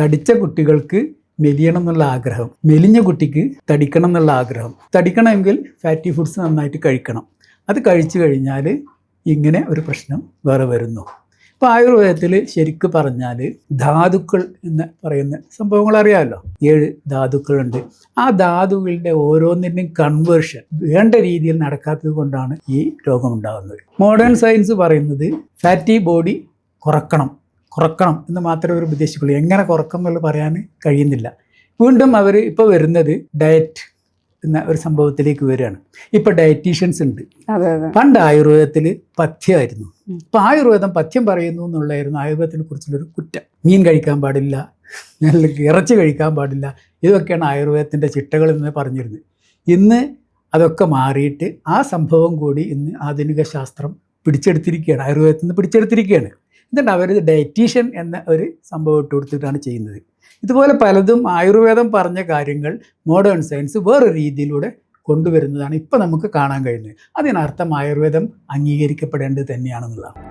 തടിച്ച കുട്ടികൾക്ക് മെലിയണം എന്നുള്ള ആഗ്രഹം. മെലിഞ്ഞ കുട്ടിക്ക് തടിക്കണം എന്നുള്ള ആഗ്രഹം. തടിക്കണമെങ്കിൽ ഫാറ്റി ഫുഡ്സ് നന്നായിട്ട് കഴിക്കണം. അത് കഴിച്ചു കഴിഞ്ഞാൽ ഇങ്ങനെ ഒരു പ്രശ്നം വേറെ വരുന്നു. ഇപ്പോൾ ആയുർവേദത്തിൽ ശരിക്ക് പറഞ്ഞാൽ ധാതുക്കൾ എന്ന് പറയുന്ന സംഭവങ്ങൾ അറിയാമല്ലോ. ഏഴ് ധാതുക്കളുണ്ട്. ആ ധാതുക്കളുടെ ഓരോന്നിന്റെയും കൺവേർഷൻ വേണ്ട രീതിയിൽ നടക്കാത്തത് കൊണ്ടാണ് ഈ രോഗമുണ്ടാകുന്നത് മോഡേൺ സയൻസ് പറയുന്നത് ഫാറ്റി ബോഡി കുറക്കണം. കുറക്കണം എന്ന് മാത്രമേ അവർ ഉദ്ദേശിക്കുള്ളൂ. എങ്ങനെ കുറക്കും എന്നുള്ളത് പറയാൻ കഴിയുന്നില്ല. വീണ്ടും അവർ ഇപ്പോൾ വരുന്നത് ഡയറ്റ് എന്ന ഒരു സംഭവത്തിലേക്ക് വരികയാണ്. ഇപ്പോൾ ഡയറ്റീഷ്യൻസ് ഉണ്ട്. പണ്ട് ആയുർവേദത്തിൽ പഥ്യമായിരുന്നു. ഇപ്പോൾ ഇപ്പം ആയുർവേദം പഥ്യം പറയുന്നു എന്നുള്ളതായിരുന്നു ആയുർവേദത്തിനെ കുറിച്ചുള്ളൊരു കുറ്റം. മീൻ കഴിക്കാൻ പാടില്ല അല്ലെങ്കിൽ ഇറച്ചി കഴിക്കാൻ പാടില്ല. ഇതൊക്കെയാണ് ആയുർവേദത്തിന്റെ ചിട്ടകൾ എന്ന് പറഞ്ഞിരുന്നത്. ഇന്ന് അതൊക്കെ മാറിയിട്ട് ആ സംഭവം കൂടി ഇന്ന് ആധുനിക ശാസ്ത്രം പിടിച്ചെടുത്തിരിക്കുകയാണ്. ആയുർവേദത്തിൽ നിന്ന് പിടിച്ചെടുത്തിരിക്കുകയാണ്. എന്നിട്ട് അവർ ഡയറ്റീഷ്യൻ എന്ന ഒരു സംഭവം ഇട്ട് കൊടുത്തിട്ടാണ് ചെയ്യുന്നത്. ഇതുപോലെ പലതും ആയുർവേദം പറഞ്ഞ കാര്യങ്ങൾ മോഡേൺ സയൻസ് വേറെ രീതിയിലൂടെ കൊണ്ടുവരുന്നതാണ് ഇപ്പോൾ നമുക്ക് കാണാൻ കഴിയുന്നത്. അതിനർത്ഥം ആയുർവേദം അംഗീകരിക്കപ്പെടേണ്ടത് തന്നെയാണെന്നുള്ളതാണ്.